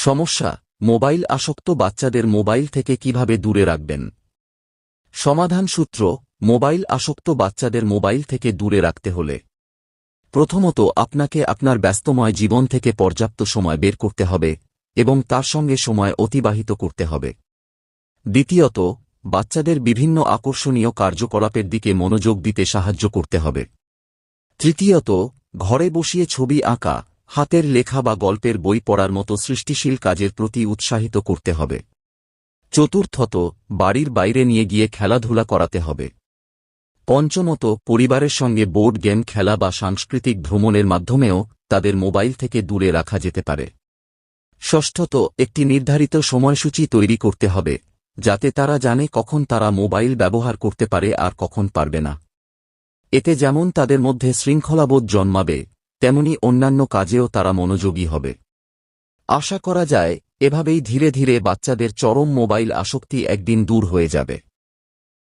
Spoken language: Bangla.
সমস্যা, মোবাইল আসক্ত বাচ্চাদের মোবাইল থেকে কীভাবে দূরে রাখবেন? সমাধান সূত্র, মোবাইল আসক্ত বাচ্চাদের মোবাইল থেকে দূরে রাখতে হলে। প্রথমত আপনাকে আপনার ব্যস্তময় জীবন থেকে পর্যাপ্ত সময় বের করতে হবে এবং তার সঙ্গে সময় অতিবাহিত করতে হবে। দ্বিতীয়ত, বাচ্চাদের বিভিন্ন আকর্ষণীয় কার্যকলাপের দিকে মনোযোগ দিতে সাহায্য করতে হবে। তৃতীয়ত, ঘরে বসিয়ে ছবি আঁকা হাতের লেখা বা গল্পের বই পড়ার মতো সৃষ্টিশীল কাজের প্রতি উৎসাহিত করতে হবে। চতুর্থত, বাড়ির বাইরে নিয়ে গিয়ে খেলাধুলা করাতে হবে। পঞ্চমত, পরিবারের সঙ্গে বোর্ড গেম খেলা বা সাংস্কৃতিক ভ্রমণের মাধ্যমেও তাদের মোবাইল থেকে দূরে রাখা যেতে পারে। ষষ্ঠত, একটি নির্ধারিত সময়সূচি তৈরি করতে হবে, যাতে তারা জানে কখন তারা মোবাইল ব্যবহার করতে পারে আর কখন পারবে না। এতে যেমন তাদের মধ্যে শৃঙ্খলাবোধ জন্মাবে তেমনি অন্যান্য কাজেও তারা মনোযোগী হবে। আশা করা যায়, এভাবেই ধীরে ধীরে বাচ্চাদের চরম মোবাইল আসক্তি একদিন দূর হয়ে যাবে।